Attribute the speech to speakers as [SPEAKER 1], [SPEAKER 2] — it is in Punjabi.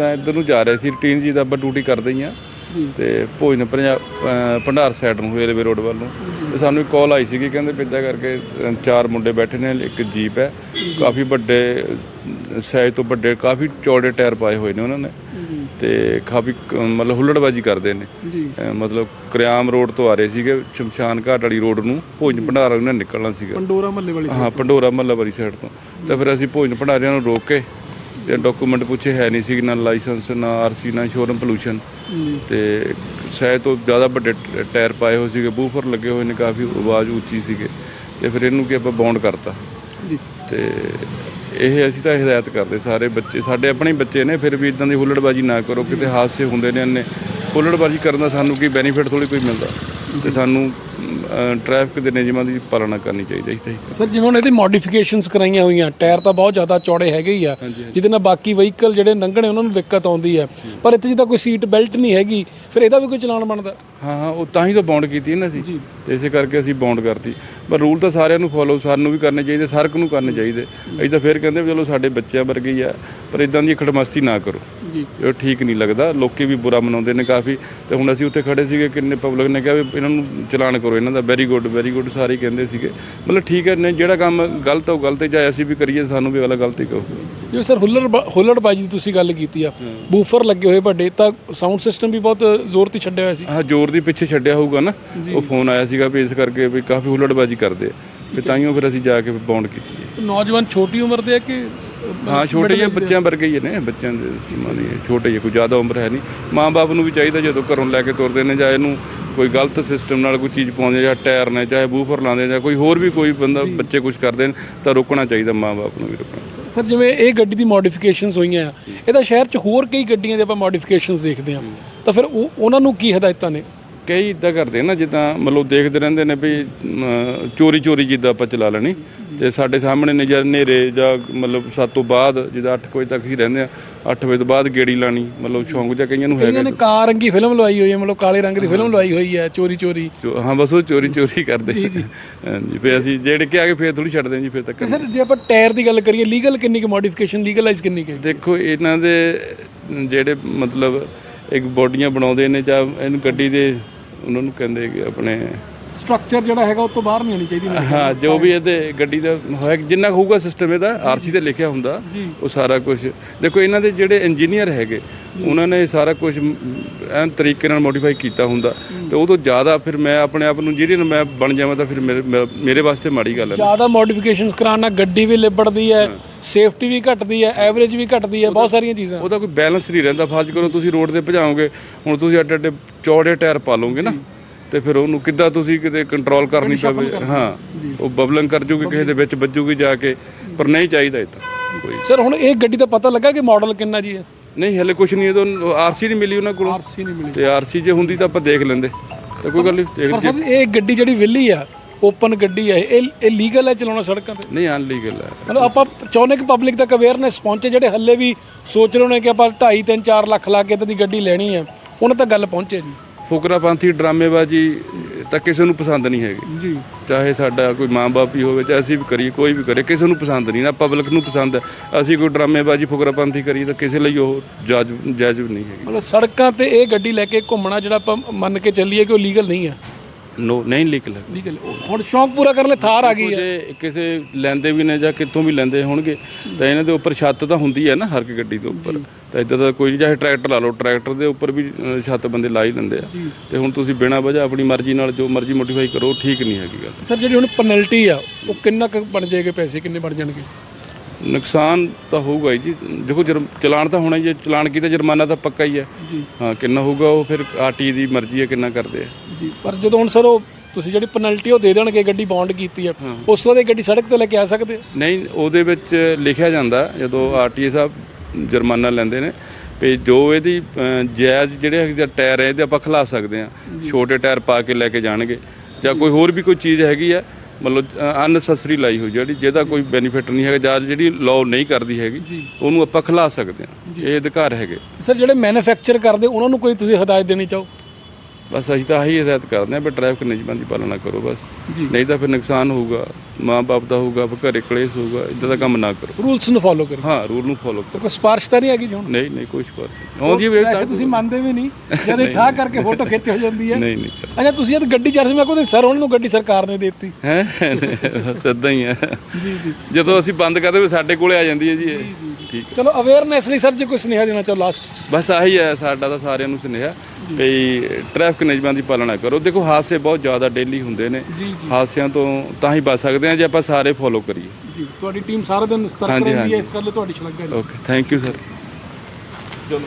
[SPEAKER 1] ਤਾਂ ਇੱਧਰ ਨੂੰ ਜਾ ਰਹੇ ਸੀ ਰੂਟੀਨ ਜੀ ਦਾ ਆਪਾਂ ਡਿਊਟੀ ਕਰਦੇ ਹੀ ਆ। ਤੇ ਭੋਜਨ ਭੰਡਾਰ ਸਾਈਡ ਨੂੰ ਰੇਲਵੇ ਰੋਡ ਵੱਲ ਨੂੰ। ਤੇ ਸਾਨੂੰ ਇੱਕ ਕਾਲ ਆਈ ਸੀਗੀ ਕਹਿੰਦੇ ਇੱਦਾਂ ਕਰਕੇ ਚਾਰ ਮੁੰਡੇ ਬੈਠੇ ਨੇ ਇੱਕ ਜੀਪ ਹੈ। ਕਾਫੀ ਵੱਡੇ ਸਾਈਜ਼ ਤੋਂ ਵੱਡੇ ਕਾਫੀ ਚੌੜੇ ਟਾਇਰ ਪਾਏ ਹੋਏ ਨੇ ਉਹਨਾਂ ਨੇ। ਤੇ ਕਾਫੀ ਮਤਲਬ ਹੁੱਲੜਬਾਜੀ ਕਰਦੇ ਨੇ। ਮਤਲਬ ਕਰਿਆਮ ਰੋਡ ਤੋਂ ਆ ਰਹੇ ਸੀਗੇ ਸ਼ਮਸ਼ਾਨ ਘਾਟ ਵਾਲੀ ਰੋਡ ਨੂੰ। ਭੋਜਨ ਭੰਡਾਰ ਉਹਨਾਂ ਨੇ ਨਿਕਲਣਾ ਸੀਗਾ।
[SPEAKER 2] ਪੰਡੋਰਾ ਮੱਲੇ ਵਾਲੀ
[SPEAKER 1] ਹਾਂ ਪੰਡੋਰਾ ਮਹੱਲਾ ਵਾਲੀ ਸਾਈਡ ਤੋਂ। ਤਾਂ ਫਿਰ ਅਸੀਂ ਭੋਜਨ ਭੰਡਾਰਿਆਂ ਨੂੰ ਰੋਕ ਕੇ ਤੇ ਡਾਕੂਮੈਂਟ ਪੁੱਛੇ ਹੈ ਨਹੀਂ ਸੀ ਨਾ ਲਾਇਸੈਂਸ ਨਾ ਆਰਸੀ ਨਾ ਸ਼ੋਰੂਮ ਪੋਲੂਸ਼ਨ ਤੇ ਸ਼ਾਇਦ ਤੋਂ ਜ਼ਿਆਦਾ ਵੱਡੇ ਟਾਇਰ ਪਾਏ ਹੋਏ ਸੀਗੇ ਬੂਫਰ ਲੱਗੇ ਹੋਏ ਨੇ ਕਾਫੀ ਆਵਾਜ਼ ਉੱਚੀ ਸੀਗੇ। ਤੇ ਫਿਰ ਇਹਨੂੰ ਕਿ ਆਪਾਂ ਬੌਂਡ ਕਰਤਾ।
[SPEAKER 2] ਜੀ।
[SPEAKER 1] ਤੇ ਇਹ ਅਸੀਂ ਤਾਂ ਹਦਾਇਤ ਕਰਦੇ ਸਾਰੇ ਬੱਚੇ ਸਾਡੇ ਆਪਣੇ ਬੱਚੇ ਨੇ ਫਿਰ ਵੀ ਇਦਾਂ ਦੀ ਹੁੱਲੜਬਾਜੀ ਨਾ ਕਰੋ ਕਿਤੇ ਹਾਦਸੇ ਹੁੰਦੇ ਨੇ ਇੰਨੇ ਹੁੱਲੜਬਾਜੀ ਕਰਨ ਦਾ ਸਾਨੂੰ ਕੀ ਬੈਨੀਫਿਟ ਥੋੜੀ ਕੋਈ ਮਿਲਦਾ। ਤੇ ਸਾਨੂੰ ਟ੍ਰੈਫਿਕ ਦੇ ਨਿਯਮਾਂ ਦੀ ਪਾਲਣਾ ਕਰਨੀ ਚਾਹੀਦੀ ਹੈ।
[SPEAKER 2] ਸਰ ਜਿਵੇਂ ਹੁਣ ਇਹਦੀ ਮੋਡੀਫਿਕੇਸ਼ਨਸ ਕਰਾਈਆਂ ਹੋਈਆਂ ਟਾਇਰ ਤਾਂ ਬਹੁਤ ਜ਼ਿਆਦਾ ਚੌੜੇ ਹੈਗੇ ਹੀ ਆ ਜਿਹਦੇ ਨਾਲ ਬਾਕੀ ਵਹੀਕਲ ਜਿਹੜੇ ਲੰਘਣੇ ਉਹਨਾਂ ਨੂੰ ਦਿੱਕਤ ਆਉਂਦੀ ਹੈ। ਪਰ ਇੱਥੇ ਜਿੱਦਾਂ ਕੋਈ ਸੀਟ ਬੈਲਟ ਨਹੀਂ ਹੈਗੀ ਫਿਰ ਇਹਦਾ ਵੀ ਕੋਈ ਚਲਾਨ ਬਣਦਾ?
[SPEAKER 1] ਹਾਂ ਹਾਂ ਉਹ ਤਾਂ ਹੀ ਤਾਂ ਬੌਂਡ ਕੀਤੀ ਨਾ ਅਸੀਂ ਤੇ ਇਸੇ ਕਰਕੇ ਅਸੀਂ ਬੌਂਡ ਕਰਤੀ। ਪਰ ਰੂਲ ਤਾਂ ਸਾਰਿਆਂ ਨੂੰ ਫੋਲੋ ਸਾਨੂੰ ਵੀ ਕਰਨੇ ਚਾਹੀਦੇ ਸਰਕ ਨੂੰ ਕਰਨੇ ਚਾਹੀਦੇ। ਅਸੀਂ ਤਾਂ ਫਿਰ ਕਹਿੰਦੇ ਵੀ ਚਲੋ ਸਾਡੇ ਬੱਚਿਆਂ ਵਰਗੇ ਹੀ ਆ ਪਰ ਇਦਾਂ ਦੀ ਖੜਮਸਤੀ ਨਾ ਕਰੋ।
[SPEAKER 2] ਜੀ।
[SPEAKER 1] ਇਹ ਠੀਕ ਨਹੀਂ ਲੱਗਦਾ ਲੋਕੀ ਵੀ ਬੁਰਾ ਮਨਾਉਂਦੇ ਨੇ ਕਾਫੀ। ਤੇ ਹੁਣ ਅਸੀਂ ਉੱਥੇ ਖੜੇ ਸੀਗੇ ਕਿੰਨੇ ਪਬਲਿਕ ਨੇ ਕਿਹਾ ਵੀ ਇਹਨਾਂ ਨੂੰ ਚਲਾਨ ਕਰੋ ਇਹਨਾਂ ਦਾ ਵੈਰੀ ਗੁੱਡ ਵੈਰੀ ਗੁੱਡ ਸਾਰੇ ਕਹਿੰਦੇ ਸੀਗੇ। ਮਤਲਬ ਠੀਕ ਹੈ ਨੇ ਜਿਹੜਾ ਕੰਮ ਗਲਤ ਹੈ ਉਹ ਗਲਤ ਹੈ ਚਾਹੇ ਅਸੀਂ ਵੀ ਕਰੀਏ ਸਾਨੂੰ ਵੀ ਅਗਲਾ ਗਲਤ ਕਹੂਗਾ।
[SPEAKER 2] ਜਿਵੇਂ ਸਰ ਹੁੱਲੜ ਹੁੱਲੜਬਾਜੀ ਦੀ ਤੁਸੀਂ ਗੱਲ ਕੀਤੀ ਆ ਬੂਫਰ ਲੱਗੇ ਹੋਏ ਵੱਡੇ ਤਾਂ ਸਾਊਂਡ ਸਿਸਟਮ ਵੀ ਬਹੁਤ ਜ਼ੋਰ ਤੇ ਛੱਡਿਆ ਹੋਇਆ ਸੀ।
[SPEAKER 1] ਆਹ ਜ਼ੋਰ ਦੀ ਪਿੱਛੇ ਛੱਡਿਆ ਹੋਊਗਾ ਨਾ। ਉਹ ਫੋਨ ਆਇਆ ਸੀਗਾ ਵੀ ਇਸ ਕਰਕੇ ਵੀ ਕਾਫੀ ਹੁੱਲੜਬਾਜੀ ਕਰਦੇ ਆ। ਫਿਰ ਤਾਈਓ ਫਿਰ ਅਸੀਂ ਜਾ ਕੇ ਬੌਂਡ ਕੀਤੀ ਹੈ।
[SPEAKER 2] ਨੌਜਵਾਨ ਛੋਟੀ ਉਮਰ ਦੇ ਆ ਕਿ
[SPEAKER 1] ਹਾਂ ਛੋਟੇ ਜਿਹੇ ਬੱਚਿਆਂ ਵਰਗੇ ਹੀ ਨੇ ਬੱਚਿਆਂ ਦੇ ਹੀ ਹੈ, ਛੋਟੇ ਜਿਹੇ ਕੋਈ ਜ਼ਿਆਦਾ ਉਮਰ ਹੈ ਨਹੀਂ। ਮਾਂ-ਬਾਪ ਨੂੰ ਵੀ ਚਾਹੀਦਾ ਜਦੋਂ ਘਰੋਂ ਲੈ ਕੇ ਤੁਰਦੇ ਨੇ ਜਾਂ ਇਹਨੂੰ ਕੋਈ ਗਲਤ ਸਿਸਟਮ ਨਾਲ ਕੋਈ ਚੀਜ਼ ਪਾਉਂਦੇ ਜਾਂ ਟਾਇਰ ਨੇ ਚਾਹੇ ਬੂਫਰ ਲਾਉਂਦੇ ਜਾਂ ਕੋਈ ਹੋਰ ਵੀ ਕੋਈ ਬੰਦਾ ਬੱਚੇ ਕੁਝ ਕਰਦੇ ਨੇ ਤਾਂ ਰੋਕਣਾ ਚਾਹੀਦਾ ਮਾਂ-ਬਾਪ ਨੂੰ ਵੀ ਰੋਕਣਾ।
[SPEAKER 2] ਸਰ, ਜਿਵੇਂ ਇਹ ਗੱਡੀ ਦੀ ਮੋਡੀਫਿਕੇਸ਼ਨਸ ਹੋਈਆਂ ਆ, ਇਹਦਾ ਸ਼ਹਿਰ 'ਚ ਹੋਰ ਕਈ ਗੱਡੀਆਂ ਦੇ ਆਪਾਂ ਮੋਡੀਫਿਕੇਸ਼ਨਸ ਦੇਖਦੇ ਆ ਤਾਂ ਫਿਰ ਉਹ, ਉਹਨਾਂ ਨੂੰ ਕੀ ਹਦਾਇਤਾਂ ਨੇ?
[SPEAKER 1] ਕਈ ਇਦਾਂ ਕਰਦੇ ਨਾ ਜਿੱਦਾਂ ਮਤਲਬ ਦੇਖਦੇ ਰਹਿੰਦੇ ਨੇ ਵੀ ਚੋਰੀ ਚੋਰੀ ਜਿੱਦਾਂ ਆਪਾਂ ਚਲਾ ਲੈਣੀ। ਤੇ ਸਾਡੇ ਸਾਹਮਣੇ ਨੇ ਜਾਂ ਹਨੇਰੇ ਜਾਂ ਮਤਲਬ 7 ਤੋਂ ਬਾਅਦ ਜਿੱਦਾਂ 8 ਵਜੇ ਤੱਕ ਹੀ ਰਹਿੰਦੇ ਆ 8 ਵਜੇ ਤੋਂ ਬਾਅਦ ਗੇੜੀ ਲਾਣੀ ਮਤਲਬ ਸ਼ੌਂਕ ਜਾਂ ਕਈਆਂ ਨੂੰ ਹੈਗਾ
[SPEAKER 2] ਇਹਨਾਂ ਨੇ ਕਾਰ ਰੰਗੀ ਫਿਲਮ ਲਵਾਈ ਹੋਈ ਹੈ ਮਤਲਬ ਕਾਲੇ ਰੰਗ ਦੀ ਫਿਲਮ ਲਵਾਈ ਹੋਈ ਹੈ ਚੋਰੀ ਚੋਰੀ
[SPEAKER 1] ਹਾਂ ਬਸ ਉਹ ਚੋਰੀ ਚੋਰੀ ਕਰਦੇ ਹਾਂਜੀ ਫਿਰ ਅਸੀਂ ਜਿਹੜੇ ਕਿ ਆ ਕੇ ਫਿਰ ਥੋੜੀ ਛੱਡਦੇ ਜੀ ਫਿਰ ਤੱਕ
[SPEAKER 2] ਸਰ ਜੇ ਆਪਾਂ ਟਾਇਰ ਦੀ ਗੱਲ ਕਰੀਏ ਲੀਗਲ ਕਿੰਨੀ ਕੁ ਮੋਡੀਫਿਕੇਸ਼ਨ ਲੀਗਲਾਈਜ਼ ਕਿੰਨੀ ਕੁ?
[SPEAKER 1] ਦੇਖੋ ਇਹਨਾਂ ਦੇ ਜਿਹੜੇ ਮਤਲਬ ਇੱਕ ਬੋਡੀਆਂ ਬਣਾਉਂਦੇ ਨੇ ਜਾਂ ਇਹਨੂੰ ਗੱਡੀ ਦੇ ਉਹਨਾਂ ਨੂੰ ਕਹਿੰਦੇ ਕਿ ਆਪਣੇ
[SPEAKER 2] ਸਟਰਕਚਰ ਜਿਹੜਾ ਹੈਗਾ ਉਹ ਤੋਂ ਬਾਹਰ ਨਹੀਂ ਆਣੀ ਚਾਹੀਦੀ
[SPEAKER 1] ਹਾਂ ਜੋ ਵੀ ਇਹਦੇ ਗੱਡੀ ਦਾ ਹੋਇਆ ਜਿੰਨਾ ਕੁ ਹੋਊਗਾ ਸਿਸਟਮ ਇਹਦਾ ਆਰਸੀ ਤੇ ਲਿਖਿਆ ਹੁੰਦਾ ਉਹ ਸਾਰਾ ਕੁਝ ਦੇਖੋ ਇਹਨਾਂ ਦੇ ਜਿਹੜੇ ਇੰਜੀਨੀਅਰ ਹੈਗੇ ਉਹਨਾਂ ਨੇ ਸਾਰਾ ਕੁਝ ਐਨ ਤਰੀਕੇ ਨਾਲ ਮੋਡੀਫਾਈ ਕੀਤਾ ਹੁੰਦਾ। ਤੇ ਉਹ ਤੋਂ ਜ਼ਿਆਦਾ ਫਿਰ ਮੈਂ ਆਪਣੇ ਆਪ ਨੂੰ ਜਿਹੜੀ ਨੂੰ ਮੈਂ ਬਣ ਜਾਵਾਂ ਤਾਂ ਫਿਰ ਮੇਰੇ ਮੇਰਾ- ਮੇਰੇ ਵਾਸਤੇ ਮਾੜੀ ਗੱਲ ਹੈ
[SPEAKER 2] ਜ਼ਿਆਦਾ ਮੋਡੀਫਿਕੇਸ਼ਨਸ ਕਰਾਉਣ ਨਾਲ ਗੱਡੀ ਵੀ ਲਿਬੜਦੀ ਹੈ। ਸੇਫਟੀ ਵੀ ਘਟਦੀ ਹੈ ਐਵਰੇਜ ਵੀ ਘਟਦੀ ਹੈ ਬਹੁਤ ਸਾਰੀਆਂ ਚੀਜ਼ਾਂ।
[SPEAKER 1] ਉਹਦਾ ਕੋਈ ਬੈਲੈਂਸ ਨਹੀਂ ਰਹਿੰਦਾ। ਫਾਜ ਕਰੋ ਤੁਸੀਂ ਰੋਡ ਤੇ ਭਜਾਓਗੇ ਹੁਣ ਤੁਸੀਂ ਅੱਡੇ ਅੱਡੇ ਚੌੜੇ ਟਾਇਰ ਪਾ ਲਓਗੇ ਨਾ ਤੇ ਫਿਰ ਉਹਨੂੰ ਕਿੱਦਾਂ ਤੁਸੀਂ ਕਿਤੇ ਕੰਟਰੋਲ ਕਰਨੀ ਪਵੇ। ਹਾਂ ਉਹ ਬਬਲਿੰਗ ਕਰ ਜੂਗੀ ਕਿਸੇ ਦੇ ਵਿੱਚ ਵੱਜੂਗੀ ਜਾ ਕੇ ਪਰ ਨਹੀਂ ਚਾਹੀਦਾ ਇਹ ਤਾਂ ਕੋਈ।
[SPEAKER 2] ਸਰ ਹੁਣ ਇਹ ਗੱਡੀ ਦਾ ਪਤਾ ਲੱਗਾ ਕਿ ਮਾਡਲ ਕਿੰਨਾ ਜੀ ਹੈ?
[SPEAKER 1] ਨਹੀਂ ਹਲੇ ਕੁਝ ਨਹੀਂ ਇਹ ਆਰਸੀ ਨਹੀਂ ਮਿਲੀ ਉਹਨਾਂ ਕੋਲੋਂ।
[SPEAKER 2] ਆਰਸੀ ਨਹੀਂ ਮਿਲੀ।
[SPEAKER 1] ਤੇ ਆਰਸੀ ਜੇ ਹੁੰਦੀ ਤਾਂ ਆਪਾਂ ਦੇਖ ਲੈਂਦੇ। ਤਾਂ ਕੋਈ ਗੱਲ ਨਹੀਂ ਦੇਖ
[SPEAKER 2] ਪਰ ਸਰ ਇਹ ਗੱਡੀ ਜਿਹੜੀ ਵਿਲੀ ਆ ਓਪਨ ਗੱਡੀ ਹੈ ਇਹ ਇਹ ਲੀਗਲ ਹੈ ਚਲਾਉਣਾ ਸੜਕਾਂ ਤੇ?
[SPEAKER 1] ਨਹੀਂ ਅਨਲੀਗਲ ਹੈ।
[SPEAKER 2] ਮਤਲਬ ਆਪਾਂ ਚਾਹੁੰਦੇ ਕਿ ਪਬਲਿਕ ਤੱਕ ਅਵੇਅਰਨੈਸ ਪਹੁੰਚੇ ਜਿਹੜੇ ਹੱਲੇ ਵੀ ਸੋਚ ਰਹੇ ਨੇ ਕਿ ਆਪਾਂ 2.5 3 4 ਲੱਖ ਲਾ ਕੇ ਇਦਾਂ ਦੀ ਗੱਡੀ ਲੈਣੀ ਹੈ ਉਹਨਾਂ ਤੱਕ ਗੱਲ ਪਹੁੰਚੇ ਜੀ।
[SPEAKER 1] ਫੁਕਰਾਪੰਥੀ ਡਰਾਮੇਬਾਜ਼ੀ ਤਾਂ ਕਿਸੇ ਨੂੰ ਪਸੰਦ ਨਹੀਂ ਹੈਗੀ।
[SPEAKER 2] ਜੀ।
[SPEAKER 1] ਚਾਹੇ ਸਾਡਾ ਕੋਈ ਮਾਂ-ਬਾਪ ਹੀ ਹੋਵੇ ਚਾਹੇ ਅਸੀਂ ਵੀ ਕਰੀਏ ਕੋਈ ਵੀ ਕਰੇ ਕਿਸੇ ਨੂੰ ਪਸੰਦ ਨਹੀਂ ਨਾ ਪਬਲਿਕ ਨੂੰ ਪਸੰਦ ਹੈ। ਅਸੀਂ ਕੋਈ ਡਰਾਮੇਬਾਜ਼ੀ ਫੁਕਰਾਪੰਥੀ ਕਰੀਏ ਤਾਂ ਕਿਸੇ ਲਈ ਉਹ ਜਾਇਜ਼ ਜਾਇਜ਼ ਨਹੀਂ ਹੈਗੀ।
[SPEAKER 2] ਮਤਲਬ ਸੜਕਾਂ ਤੇ ਇਹ ਗੱਡੀ ਲੈ ਕੇ ਘੁੰਮਣਾ ਜਿਹੜਾ ਆਪਾਂ ਮੰਨ ਕੇ ਚੱਲੀਏ ਕਿ ਉਹ ਲੀਗਲ ਨਹੀਂ ਹੈ।
[SPEAKER 1] ਨੋ ਨਹੀਂ ਲੀਗਲ ਹੈ
[SPEAKER 2] ਲੀਗਲ ਹੁਣ ਸ਼ੌਂਕ ਪੂਰਾ ਕਰਨ ਲਈ ਥਾਰ ਆ ਗਈ ਹੈ।
[SPEAKER 1] ਜੇ ਕਿਸੇ ਲੈਂਦੇ ਵੀ ਨੇ ਜਾਂ ਕਿੱਥੋਂ ਵੀ ਲੈਂਦੇ ਹੋਣਗੇ ਤਾਂ ਇਹਨਾਂ ਦੇ ਉੱਪਰ ਛੱਤ ਤਾਂ ਹੁੰਦੀ ਹੈ ਨਾ ਹਰ ਇੱਕ ਗੱਡੀ ਦੇ ਉੱਪਰ। ਤਾਂ ਇਦਾਂ ਦਾ ਕੋਈ ਨਹੀਂ ਚਾਹੇ ਟਰੈਕਟਰ ਲਾ ਲਓ ਟਰੈਕਟਰ ਦੇ ਉੱਪਰ ਵੀ ਅ, ਛੱਤ ਬੰਦੇ ਲਾ ਹੀ ਲੈਂਦੇ ਆ। ਤੇ ਹੁਣ ਤੁਸੀਂ ਬਿਨਾਂ ਵਜ੍ਹਾ ਆਪਣੀ ਮਰਜ਼ੀ ਨਾਲ ਜੋ ਮਰਜ਼ੀ ਮੋਡੀਫਾਈ ਕਰੋ ਠੀਕ ਨਹੀਂ ਹੈਗੀ ਗੱਲ।
[SPEAKER 2] ਸਰ ਜਿਹੜੀ ਹੁਣ ਪੈਨਲਟੀ ਆ ਉਹ ਕਿੰਨਾ ਕੁ ਬਣ ਜਾਏਗੇ ਪੈਸੇ ਕਿੰਨੇ ਬਣ ਜਾਣਗੇ?
[SPEAKER 1] ਨੁਕਸਾਨ ਤਾਂ ਹੋਊਗਾ ਹੀ ਜੀ। ਦੇਖੋ ਜਰ ਚਲਾਨ ਤਾਂ ਹੋਣਾ ਹੀ ਹੈ। ਚਲਾਨ ਕੀਤਾ ਜੁਰਮਾਨਾ ਤਾਂ ਪੱਕਾ ਹੀ ਹੈ।
[SPEAKER 2] ਜੀ।
[SPEAKER 1] ਹਾਂ ਕਿੰਨਾ ਹੋਊਗਾ ਉਹ ਫਿਰ ਆਰਟੀ ਦੀ ਮਰਜ਼ੀ ਹੈ ਕਿੰਨਾ ਕਰਦੇ ਆ।
[SPEAKER 2] ਜੀ ਪਰ ਜਦੋਂ ਹੁਣ ਸਰ ਉਹ ਤੁਸੀਂ ਜਿਹੜੀ ਪੈਨਲਟੀ ਉਹ ਦੇ ਦੇਣਗੇ ਗੱਡੀ ਬੌਂਡ ਕੀਤੀ ਆ ਉਸ ਤੋਂ ਬਾਅਦ ਇਹ ਗੱਡੀ ਸੜਕ ਤੇ ਲੈ ਕੇ ਆ ਸਕਦੇ?
[SPEAKER 1] ਨਹੀਂ ਉਹਦੇ ਵਿੱਚ ਲਿਖਿਆ ਜਾਂਦਾ ਜਦੋਂ ਆਰਟੀਏ ਸਾਹਿਬ ਜੁਰਮਾਨਾ ਲੈਂਦੇ ਨੇ ਵੀ ਜੋ ਇਹਦੀ ਜਾਇਜ਼ ਜਿਹੜੇ ਹੈਗੇ ਟਾਇਰ ਹੈ ਇਹਦੇ ਆਪਾਂ ਖਿਲਾ ਸਕਦੇ ਆ ਛੋਟੇ ਟਾਇਰ ਪਾ ਕੇ ਲੈ ਕੇ ਜਾਣਗੇ। ਜਾਂ ਕੋਈ ਹੋਰ ਵੀ ਕੋਈ ਚੀਜ਼ ਹੈਗੀ ਆ ਮਤਲਬ ਅਨਸੈਸਰੀ ਲਾਈ ਹੋਈ ਜਿਹੜੀ ਜਿਹਦਾ ਕੋਈ ਬੈਨੀਫਿਟ ਨਹੀਂ ਹੈਗਾ ਜਾਂ ਜਿਹੜੀ ਲਾਅ ਨਹੀਂ ਕਰਦੀ ਹੈਗੀ ਉਹਨੂੰ ਆਪਾਂ ਖਿਲਾ ਸਕਦੇ ਆ ਇਹ ਅਧਿਕਾਰ ਹੈਗੇ।
[SPEAKER 2] ਸਰ ਜਿਹੜੇ ਮੈਨੂਫੈਕਚਰ ਕਰਦੇ ਉਹਨਾਂ ਨੂੰ ਕੋਈ ਤੁਸੀਂ ਹਦਾਇਤ ਦੇਣੀ ਚਾਹੋ?
[SPEAKER 1] ਬਸ ਅਸੀਂ ਤਾਂ ਆਹੀ ਹਦਾਇਤ ਕਰਦੇ ਹਾਂ ਵੀ ਟ੍ਰੈਫਿਕ ਨਿਯਮਾਂ ਦੀ ਪਾਲਣਾ ਕਰੋ ਬਸ। ਨਹੀਂ ਤਾਂ ਫਿਰ ਨੁਕਸਾਨ ਹੋਊਗਾ ਮਾਂ-ਬਾਪ ਦਾ ਹੋਊਗਾ ਫਿਰ ਘਰੇ ਕਲੇਸ਼ ਹੋਊਗਾ ਇਦਾਂ ਦਾ ਕੰਮ ਨਾ ਕਰੋ।
[SPEAKER 2] ਰੂਲਸ ਨੂੰ ਫੋਲੋ ਕਰੋ।
[SPEAKER 1] ਹਾਂ ਰੂਲ ਨੂੰ ਫੋਲੋ ਕਰੋ।
[SPEAKER 2] ਕੋਈ ਸਿਫਾਰਿਸ਼ ਤਾਂ ਨਹੀਂ ਹੈਗੀ ਜੀ ਹੁਣ।
[SPEAKER 1] ਨਹੀਂ ਨਹੀਂ ਕੋਈ ਸਪਾਰਸ਼ ਨਹੀਂ। ਆਉਂਦੀ ਤਾਂ
[SPEAKER 2] ਤੁਸੀਂ ਮੰਨਦੇ ਵੀ ਨਹੀਂ। ਜਦ ਇਹ ਠਾ ਕਰਕੇ ਫੋਟੋ ਖਿੱਚ ਹੋ ਜਾਂਦੀ ਹੈ।
[SPEAKER 1] ਨਹੀਂ ਨਹੀਂ
[SPEAKER 2] ਅੱਛਾ ਤੁਸੀਂ ਜਦ ਗੱਡੀ ਚੱਲ ਰਹੀ ਮੈਂ ਕਹਿੰਦਾ ਸਰ ਉਹਨਾਂ ਨੂੰ ਗੱਡੀ ਸਰਕਾਰ ਨੇ ਦਿੱਤੀ।
[SPEAKER 1] ਹੈ? ਸਿੱਧਾ ਹੀ ਹੈ।
[SPEAKER 2] ਜੀ ਜੀ।
[SPEAKER 1] ਜਦੋਂ ਅਸੀਂ ਬੰਦ ਕਰਦੇ ਵੀ ਸਾਡੇ ਕੋਲੇ ਆ ਜਾਂਦੀ ਹੈ ਜੀ ਇਹ। ਠੀਕ
[SPEAKER 2] ਚਲੋ ਅਵੇਅਰਨੈਸ ਲਈ ਸਰ ਜੇ ਕੋਈ ਸੁਨੇਹਾ ਦੇਣਾ ਚਾਹੋ ਲਾਸਟ
[SPEAKER 1] ਬਸ ਆਹੀ ਹੈ ਸਾਡਾ ਤਾਂ ਸਾਰਿਆਂ ਨੂੰ ਸੁਨੇਹਾ ਵੀ ਟ੍ਰੈਫਿਕ ਨਿਯਮਾਂ ਦੀ ਪਾਲਣਾ ਕਰੋ। ਦੇਖੋ ਹਾਦਸੇ ਬਹੁਤ ਜ਼ਿਆਦਾ ਡੇਲੀ ਹੁੰਦੇ ਨੇ। ਹਾਦਸਿਆਂ ਤੋਂ ਤਾਂ ਹੀ ਬਚ ਸਕਦੇ ਹਾਂ ਜੇ ਆਪਾਂ ਸਾਰੇ ਫੋਲੋ ਕਰੀਏ।
[SPEAKER 2] ਜੀ ਤੁਹਾਡੀ ਟੀਮ ਸਾਰਾ ਦਿਨ ਸਤਰਕ
[SPEAKER 1] ਹਾਂਜੀ,
[SPEAKER 2] ਰਹਿੰਦੀ ਹੈ
[SPEAKER 1] ਹਾਂਜੀ।
[SPEAKER 2] ਇਸ ਗੱਲ ਲਈ ਤੁਹਾਡੀ ਸ਼ਲਾਘਾ ਜੀ
[SPEAKER 1] ਓਕੇ ਥੈਂਕ ਯੂ ਸਰ ਚਲੋ।